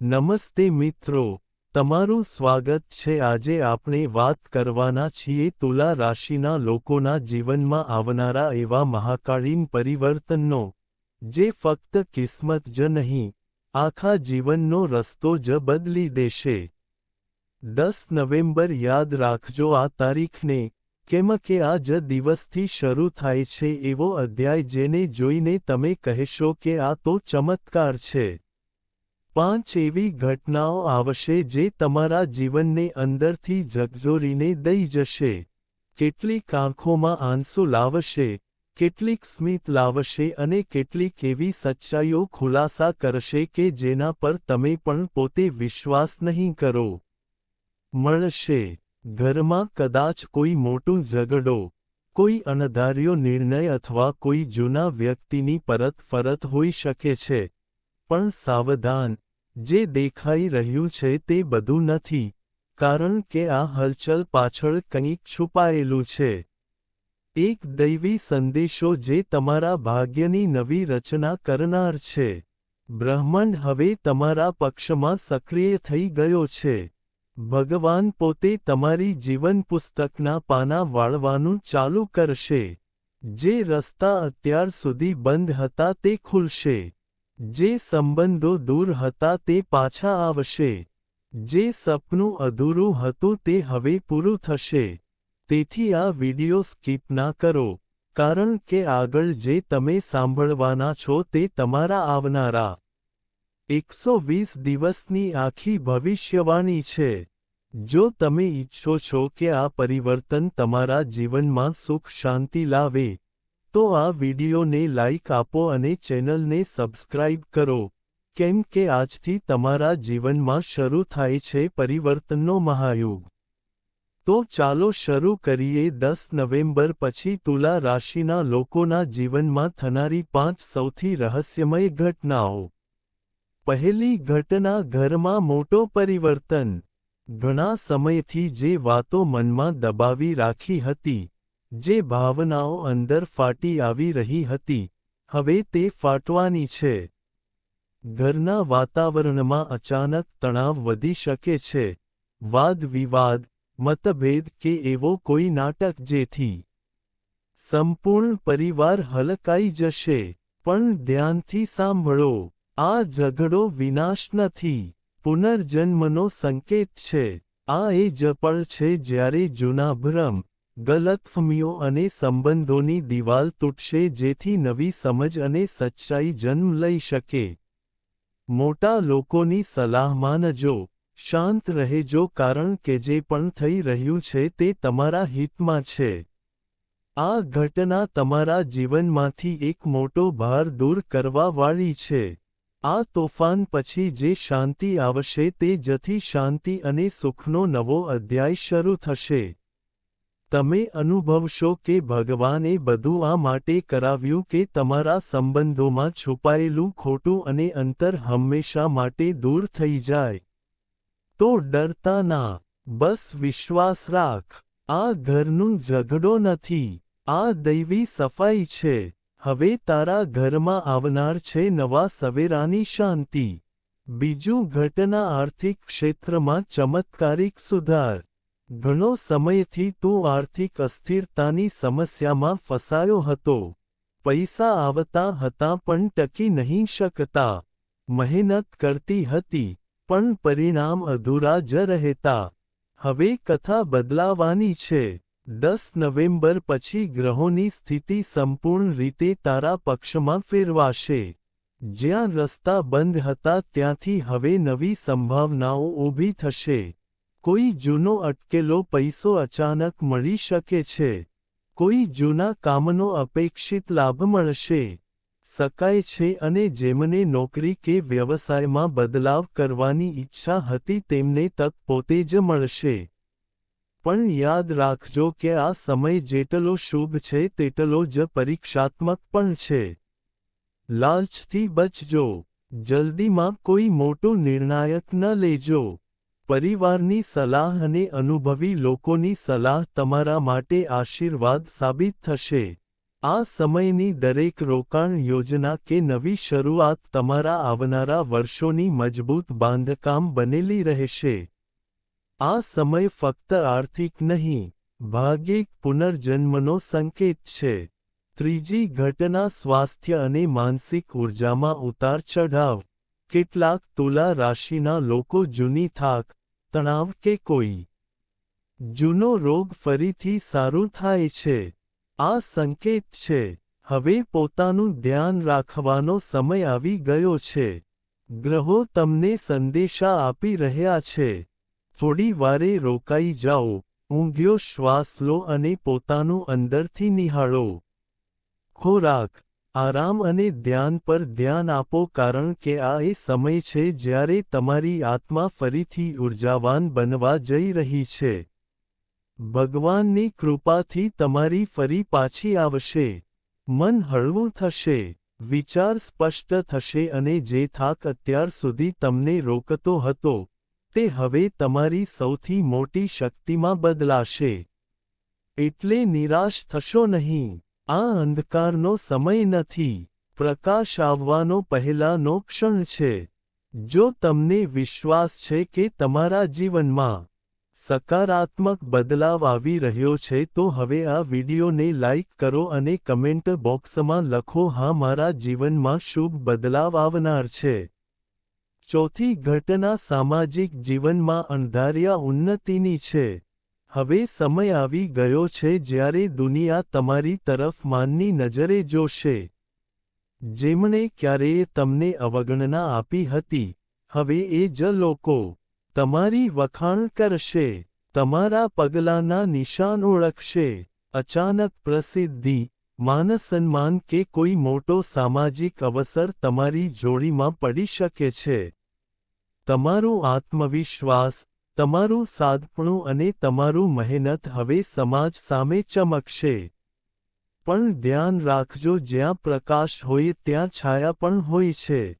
નમસ્તે મિત્રો, તમારું સ્વાગત છે આજે આપણે વાત કરવાના છીએ તુલા રાશિના લોકોના જીવનમાં આવનારા એવા મહાકાળીન પરિવર્તનનો, જે ફક્ત કિસ્મત જ નહીં, આખા જીવનનો રસ્તો જ બદલી દેશે. દસ નવેમ્બર યાદ રાખજો આ તારીખને, કેમ કે આ જ દિવસથી શરૂ થાય છે એવો અધ્યાય જેને જોઈને તમે કહેશો કે આ તો ચમત્કાર છે. પાંચ એવી ઘટનાઓ આવશે જે તમારા જીવનને અંદરથી ઝકઝોરીને દઈ જશે. કેટલીક આંખોમાં આંસુ લાવશે, કેટલીક સ્મિત લાવશે અને કેટલીક એવી સચ્ચાઈઓ ખુલાસા કરશે કે જેના પર તમે પણ પોતે વિશ્વાસ નહીં કરો. મળશે, ઘરમાં કદાચ કોઈ મોટું ઝઘડો, કોઈ અણધાર્યો નિર્ણય અથવા કોઈ જૂના વ્યક્તિની પરત ફરત હોઈ શકે છે. પણ સાવધાન જે દેખાઈ રહ્યું છે તે બધું નથી, કારણ કે આ હલચલ પાછળ કંઈક છુપાયેલું છે. એક દૈવી સંદેશો જે તમારા ભાગ્યની નવી રચના કરનાર છે. બ્રહ્માંડ હવે તમારા પક્ષમાં સક્રિય થઈ ગયો છે. ભગવાન પોતે તમારી જીવન પુસ્તકના પાના વાળવાનું ચાલુ કરશે. જે રસ્તા અત્યાર સુધી બંધ હતા તે ખુલશે. જે સંબંધો દૂર હતા તે પાછા આવશે. જે સપનું અધૂરું હતું તે હવે પૂરું થશે. તેથી આ વિડિયો સ્કીપ ના કરો, કારણ કે આગળ જે તમે સાંભળવાના છો તે તમારા આવનારા. એકસો વીસ દિવસની આખી ભવિષ્યવાણી છે. જો તમે ઈચ્છો છો કે આ પરિવર્તન તમારા જીવનમાં સુખ શાંતિ લાવે તો આ વિડિયોને લાઇક આપો અને ચેનલને સબસ્ક્રાઇબ કરો. કેમ કે આજથી તમારા જીવનમાં શરૂ થાય છે પરિવર્તનનો મહાયુગ. તો ચાલો શરૂ કરીએ દસ નવેમ્બર પછી તુલા રાશિના લોકોના જીવનમાં થનારી પાંચ સૌથી રહસ્યમય ઘટનાઓ. પહેલી ઘટના ઘરમાં મોટો પરિવર્તન. ઘણા સમયથી જે વાતો મનમાં દબાવી રાખી હતી. જે ભાવનાઓ અંદર ફાટી આવી રહી હતી, હવે તે ફાટવાની છે. ઘરના વાતાવરણમાં અચાનક તણાવ વધી શકે છે. વાદ વિવાદ, મતભેદ કે એવો કોઈ નાટક જેથી સંપૂર્ણ પરિવાર હલકાઈ જશે, પણ ધ્યાનથી સાંભળો, આ ઝઘડો વિનાશ નથી. પુનર્જન્મનો સંકેત છે. આ એ જપળ છે જ્યારે જૂના ભ્રમ ગલતફમીઓ અને સંબંધોની દિવાલ તૂટશે જેથી નવી સમજ અને સચ્ચાઈ જન્મ લઈ શકે. મોટા લોકોની સલાહ માનજો, શાંત રહેજો કારણ કે જે પણ થઈ રહ્યું છે તે તમારા હિતમાં છે. આ ઘટના તમારા જીવનમાંથી એક મોટો ભાર દૂર કરવાવાળી છે. આ તોફાન પછી જે શાંતિ આવશે તે જથી શાંતિ અને સુખનો નવો અધ્યાય શરૂ થશે. તમે અનુભવશો કે ભગવાને બધું આ માટે કરાવ્યું કે તમારા સંબંધોમાં છુપાયેલું ખોટું અને અંતર હંમેશા માટે દૂર થઈ જાય. તો ડરતા ના. બસ વિશ્વાસ રાખ. આ ઘરનું ઝઘડો નથી. આ દૈવી સફાઈ છે. હવે તારા ઘરમાં આવનાર છે નવા સવેરાની શાંતિ. બીજું ઘટના આર્થિક ક્ષેત્રમાં ચમત્કારિક સુધાર. ઘણો સમયથી તું આર્થિક અસ્થિરતાની સમસ્યામાં ફસાયો હતો. પૈસા આવતા હતા પણ ટકી નહીં શકતા. મહેનત કરતી હતી, પણ પરિણામ અધૂરા જ રહેતા. હવે કથા બદલાવાની છે. દસ નવેમ્બર પછી ગ્રહોની સ્થિતિ સંપૂર્ણ રીતે તારા પક્ષમાં ફેરવાશે. જ્યાં રસ્તા બંધ હતા ત્યાંથી હવે નવી સંભાવનાઓ ઊભી થશે. કોઈ જૂનો અટકેલો પૈસો અચાનક મળી શકે છે. કોઈ જૂના કામનો અપેક્ષિત લાભ મળશે. શકાય છે અને જેમને નોકરી કે વ્યવસાયમાં બદલાવ કરવાની ઈચ્છા હતી તેમને તક પોતે જ મળશે. પણ યાદ રાખજો કે આ સમય જેટલો શુભ છે તેટલો જ પરીક્ષાત્મક પણ છે. લાલચથી બચજો. જલ્દીમાં કોઈ મોટો નિર્ણાયક ન લેજો. પરિવારની સલાહ અને અનુભવી લોકોની સલાહ તમારા માટે આશીર્વાદ સાબિત થશે. આ સમયની દરેક રોકાણ યોજના કે નવી શરૂઆત તમારા આવનારા વર્ષોની મજબૂત બાંધકામ બનેલી રહેશે. આ સમય ફક્ત આર્થિક નહીં ભાગિક પુનર્જન્મનો સંકેત છે. ત્રીજી ઘટના સ્વાસ્થ્ય અને માનસિક ઊર્જામાં ઉતાર ચઢાવ. કેટલાક તુલા રાશિના લોકો જૂની થાક તણાવ કે કોઈ? જૂનો રોગ ફરીથી સારું થાય છે. આ સંકેત છે. હવે પોતાનું ધ્યાન રાખવાનો સમય આવી ગયો છે. ગ્રહો તમને સંદેશા આપી રહ્યા છે. થોડી વારે રોકાઈ જાઓ. ઊંઘ્યો શ્વાસ લો અને પોતાનું અંદરથી નિહાળો. ખોરાક. આરામ અને ધ્યાન પર ધ્યાન આપો કારણ કે આ એ સમય છે જ્યારે તમારી આત્મા ફરીથી ઉર્જાવાન બનવા જઈ રહી છે. ભગવાનની કૃપાથી તમારી ફરી પાછી આવશે. મન હળવું થશે, વિચાર સ્પષ્ટ થશે અને જે થાક અત્યાર સુધી તમને રોકતો હતો, તે હવે તમારી સૌથી મોટી શક્તિમાં બદલાશે. એટલે નિરાશ થશો નહીં. આ અંધકારનો સમય નથી. પ્રકાશ આવવાનો પહેલાનો ક્ષણ છે. જો તમને વિશ્વાસ છે કે તમારા જીવનમાં સકારાત્મક બદલાવ આવી રહ્યો છે, તો હવે આ વિડિયોને લાઇક કરો અને કમેન્ટ બોક્સમાં લખો, હા, મારા જીવનમાં શુભ બદલાવ આવનાર છે. ચોથી ઘટના સામાજિક જીવનમાં અણધાર્યા ઉન્નતિની છે. હવે સમય આવી ગયો છે જ્યારે દુનિયા તમારી તરફ માનની નજરે જોશે. જેમણે ક્યારેય તમને અવગણના આપી હતી, હવે એ જ લોકો તમારી વખાણ કરશે, તમારા પગલાંના નિશાન ઓળખશે, અચાનક પ્રસિદ્ધિ, માનસન્માન કે કોઈ મોટો સામાજિક અવસર તમારી જોડીમાં પડી શકે છે. તમારો આત્મવિશ્વાસ તમારું સાદપણું અને તમારું મહેનત હવે સમાજ સામે ચમકશે. પણ ધ્યાન રાખજો જ્યાં પ્રકાશ હોય ત્યાં છાયા પણ હોય છે.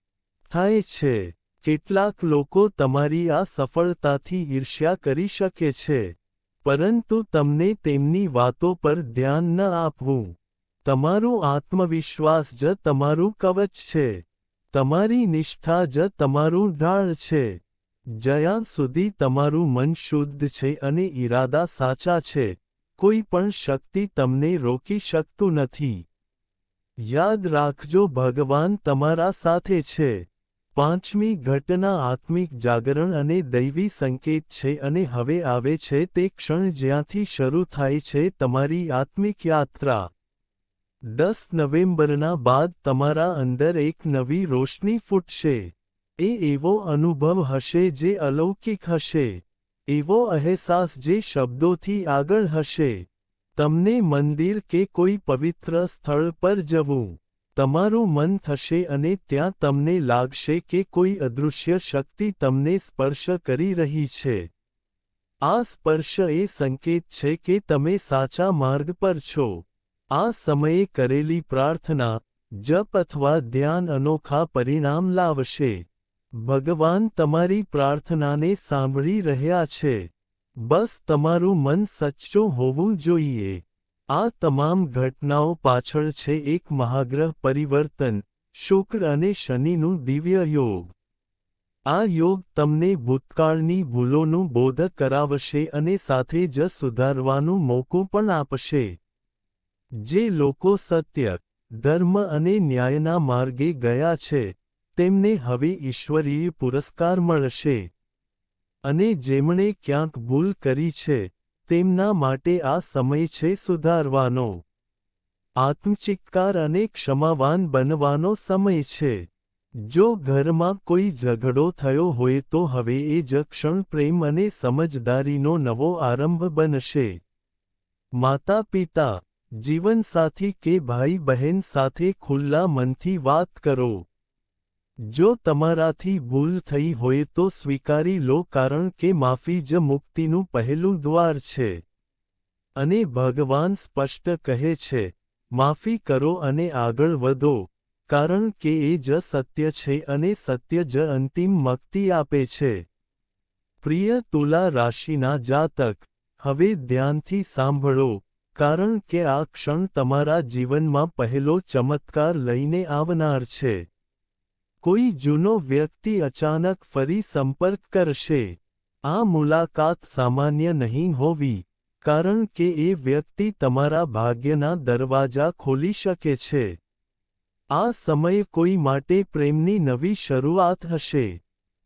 થાય છે. કેટલાક લોકો તમારી આ સફળતાથી ઈર્ષ્યા કરી શકે છે. પરંતુ તમને તેમની વાતો પર ધ્યાન ન આપવું. તમારું આત્મવિશ્વાસ જ તમારું કવચ છે. તમારી નિષ્ઠા જ તમારું ઢાળ છે. જ્યાં સુધી તમારું મન શુદ્ધ છે અને ઈરાદા સાચા છે, કોઈ પણ શક્તિ તમને રોકી શકતું નથી. યાદ રાખજો, ભગવાન તમારા સાથે છે. પાંચમી ઘટના આત્મિક જાગરણ અને દૈવી સંકેત છે અને હવે આવે છે તે ક્ષણ જ્યાંથી શરૂ થાય છે તમારી આત્મિક યાત્રા. દસ નવેમ્બરના બાદ તમારા અંદર એક નવી રોશની ફૂટશે. એ એવો અનુભવ હશે જે અલૌકિક હશે. એવો અહેસાસ જે શબ્દોથી આગળ હશે. તમને મંદિર કે કોઈ પવિત્ર સ્થળ પર જવું. તમારું મન થશે અને ત્યાં તમને લાગશે કે કોઈ અદૃશ્ય શક્તિ તમને સ્પર્શ કરી રહી છે. આ સ્પર્શ એ સંકેત છે કે તમે સાચા માર્ગ પર છો. આ સમયે કરેલી પ્રાર્થના, જપ અથવા ધ્યાન અનોખા પરિણામ લાવશે. ભગવાન તમારી પ્રાર્થનાને સાંભળી રહ્યા છે. બસ તમારું મન સચ્ચું હોવું જોઈએ. આ તમામ ઘટનાઓ પાછળ છે એક મહાગ્રહ પરિવર્તન, શુક્ર અને શનિનું દિવ્ય યોગ. આ યોગ તમને ભૂતકાળની ભૂલોનું બોધ કરાવશે અને સાથે જ સુધારવાનું મોકો પણ આપશે. જે લોકો સત્ય, ધર્મ અને ન્યાયના માર્ગે ગયા છે તેમને હવે ઈશ્વરીય પુરસ્કાર મળશે. અને જેમણે ક્યાંક ભૂલ કરી છે, તેમના માટે આ સમય છે સુધારવાનો. આત્મચિક્કાર અને ક્ષમાવાન બનવાનો સમય છે. જો ઘરમાં કોઈ ઝઘડો થયો હોય તો હવે એ જ ક્ષણ પ્રેમ અને સમજદારીનો નવો આરંભ બનશે. માતા પિતા જીવનસાથી કે ભાઈ બહેન સાથે ખુલ્લા મનથી વાત કરો. જો તમારાથી ભૂલ થઈ હોય તો સ્વીકારી લો કારણ કે માફી જ મુક્તિનું પહેલું દ્વાર છે. અને ભગવાન સ્પષ્ટ કહે છે, માફી કરો અને આગળ વધો, કારણ કે એ જ સત્ય છે અને સત્ય જ અંતિમ મુક્તિ આપે છે. પ્રિય તુલા રાશિના જાતક, હવે ધ્યાનથી સાંભળો, કારણ કે આ ક્ષણ તમારા જીવનમાં પહેલો ચમત્કાર લઈને આવનાર છે. કોઈ જૂનો વ્યક્તિ અચાનક ફરી સંપર્ક કરશે આ મુલાકાત સામાન્ય નહીં હોવી કારણ કે એ વ્યક્તિ તમારા ભાગ્યના દરવાજા ખોલી શકે છે આ સમય કોઈ માટે પ્રેમની નવી શરૂઆત હશે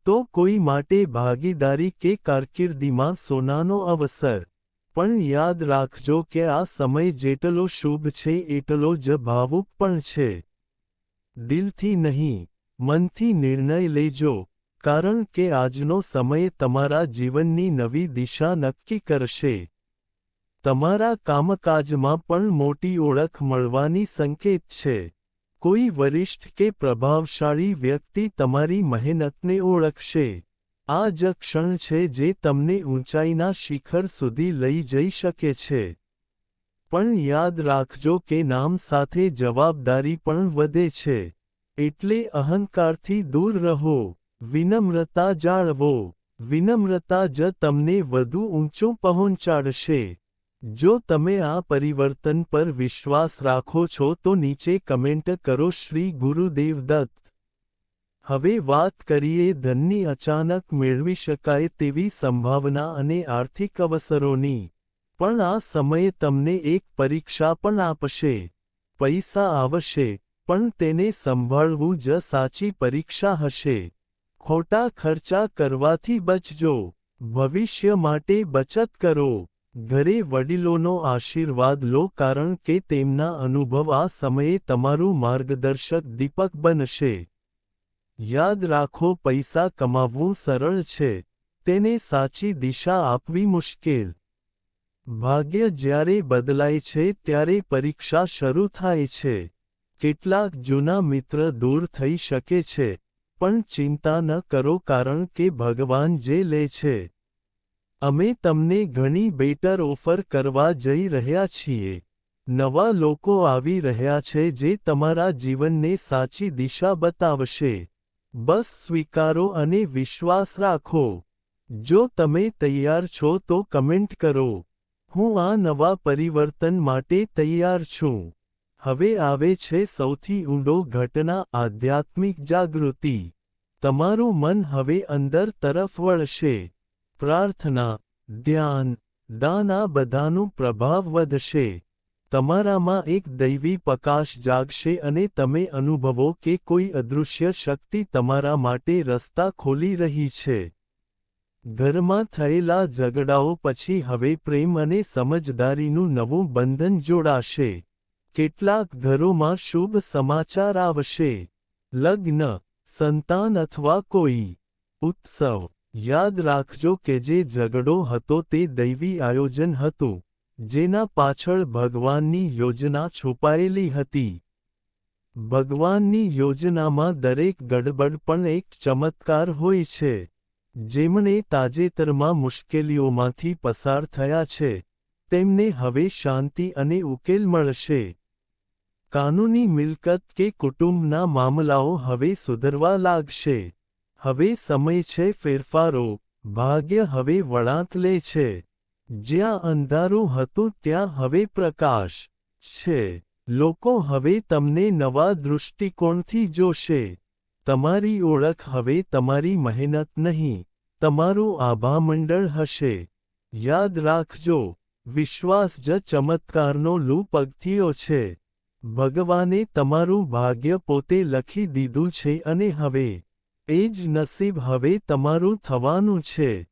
તો કોઈ માટે ભાગીદારી કે કારકિર્દીમાં સોનાનો અવસર પણ યાદ રાખજો કે આ સમય જેટલો શુભ છે એટલો જ ભાવુક પણ છે દિલથી નહીં મનથી નિર્ણય લેજો, કારણ કે આજનો સમય તમારા જીવનની નવી દિશા નક્કી કરશે. તમારા કામકાજમાં પણ મોટી ઓળખ મળવાની સંકેત છે. કોઈ વરિષ્ઠ કે પ્રભાવશાળી વ્યક્તિ તમારી મહેનતને ઓળખશે. આ જ ક્ષણ છે જે તમને ઊંચાઈના શિખર સુધી લઈ જઈ શકે છે. પણ યાદ રાખજો કે નામ સાથે જવાબદારી પણ વધે છે. એટલે અહંકારથી દૂર રહો, વિનમ્રતા જાળવો, વિનમ્રતા જ તમને વધુ ઊંચો પહોંચાડશે. જો તમે આ પરિવર્તન પર વિશ્વાસ રાખો છો તો નીચે કમેન્ટ કરો શ્રી ગુરુદેવ દત્ત. હવે વાત કરીએ ધનની અચાનક મેળવી શકાય તેવી સંભાવના અને આર્થિક અવસરોની. પણ આ સમયે તમને એક પરીક્ષા પણ આપશે. પૈસા આવશે. પણ તેને સંભાળવું જ સાચી પરીક્ષા હશે. ખોટા ખર્ચા કરવાથી બચજો. ભવિષ્ય માટે બચત કરો. ઘરે વડીલોનો આશીર્વાદ લો કારણ કે તેમના અનુભવ આ સમયે તમારું માર્ગદર્શક દીપક બનશે. યાદ રાખો પૈસા કમાવવું સરળ છે. તેને સાચી દિશા આપવી મુશ્કેલ. ભાગ્ય જ્યારે બદલાય છે ત્યારે પરીક્ષા શરૂ થાય છે. કેટલાક જૂના મિત્ર દૂર થઈ શકે છે, પણ ચિંતા ન કરો કારણ કે ભગવાન જે લે છે. અમે તમને ઘણી બેટર ઓફર કરવા જઈ રહ્યા છીએ. નવા લોકો આવી રહ્યા છે જે તમારા જીવનને સાચી દિશા બતાવશે. બસ સ્વીકારો અને વિશ્વાસ રાખો. જો તમે તૈયાર છો તો કમેન્ટ કરો. હું આ નવા પરિવર્તન માટે તૈયાર છું. હવે આવે છે સૌથી ઊંડો ઘટના, આધ્યાત્મિક જાગૃતિ. તમારું મન હવે અંદર તરફ વળશે. પ્રાર્થના, ધ્યાન, દાન આ બધાનું પ્રભાવ વધશે. તમારામાં એક દૈવી પ્રકાશ જાગશે અને તમે અનુભવો કે કોઈ અદૃશ્ય શક્તિ તમારા માટે રસ્તા ખોલી રહી છે. ઘરમાં થયેલા ઝઘડાઓ પછી હવે પ્રેમ અને સમજદારીનું નવું બંધન જોડાશે. કેટલાક ઘરોમાં શુભ સમાચાર આવશે. લગ્ન, સંતાન અથવા કોઈ. ઉત્સવ, યાદ રાખજો કે જે ઝઘડો હતો તે દૈવી આયોજન હતું, જેના પાછળ ભગવાનની યોજના છુપાયેલી હતી. ભગવાનની યોજનામાં દરેક ગડબડ પણ એક ચમત્કાર હોય છે, જેમણે તાજેતરમાં મુશ્કેલીઓમાંથી પસાર થયા છે, તેમને હવે શાંતિ અને ઉકેલ મળશે. કાનૂની મિલકત કે કુટુંબના મામલાઓ હવે સુધરવા લાગશે. હવે સમય છે ફેરફારો. ભાગ્ય હવે વળાંક લે છે. જ્યાં અંધારું હતું ત્યાં હવે પ્રકાશ છે. લોકો હવે તમને નવા દૃષ્ટિકોણથી જોશે. તમારી ઓળખ હવે તમારી મહેનત નહીં. તમારું આભામંડળ હશે. યાદ રાખજો, વિશ્વાસ જ ચમત્કારનો લૂ પગથિયો છે. ભગવાને તમારું ભાગ્ય પોતે લખી દીધું છે અને હવે, એ જ નસીબ હવે તમારું થવાનું છે.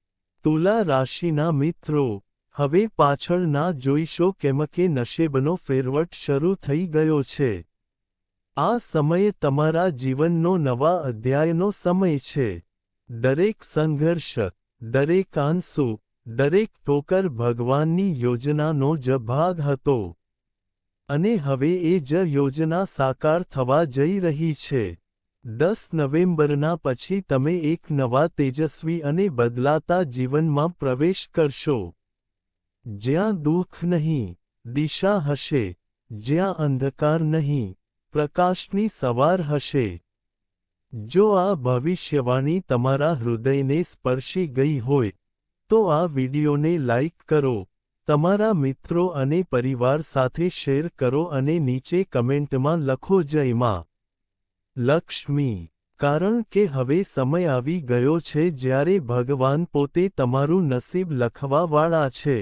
તુલા રાશિના મિત્રો, હવે પાછળ ના જોઈશો કેમ કે નશેબનો ફેરવટ શરૂ થઈ ગયો છે. આ સમયે તમારા જીવનનો નવા અધ્યાયનો સમય છે. દરેક સંઘર્ષ, દરેક આંસુ, દરેક ટોકર ભગવાનની યોજનાનો જ ભાગ હતો. અને હવે એ જ યોજના સાકાર થવા જઈ રહી છે. દસ નવેમ્બરના પછી તમે એક નવા તેજસ્વી અને બદલાતા જીવનમાં પ્રવેશ કરશો. જ્યાં દુઃખ નહીં, દિશા હશે, જ્યાં અંધકાર નહીં, પ્રકાશની સવાર હશે. જો આ ભવિષ્યવાણી તમારા હૃદયને સ્પર્શી ગઈ હોય, તો આ વિડિયોને લાઇક કરો. તમારા મિત્રો અને પરિવાર સાથે શેર કરો અને નીચે કમેન્ટમાં લખો જયમાં લક્ષ્મી, કારણ કે હવે સમય આવી ગયો છે જ્યારે ભગવાન પોતે તમારું નસીબ લખવાવાળા છે.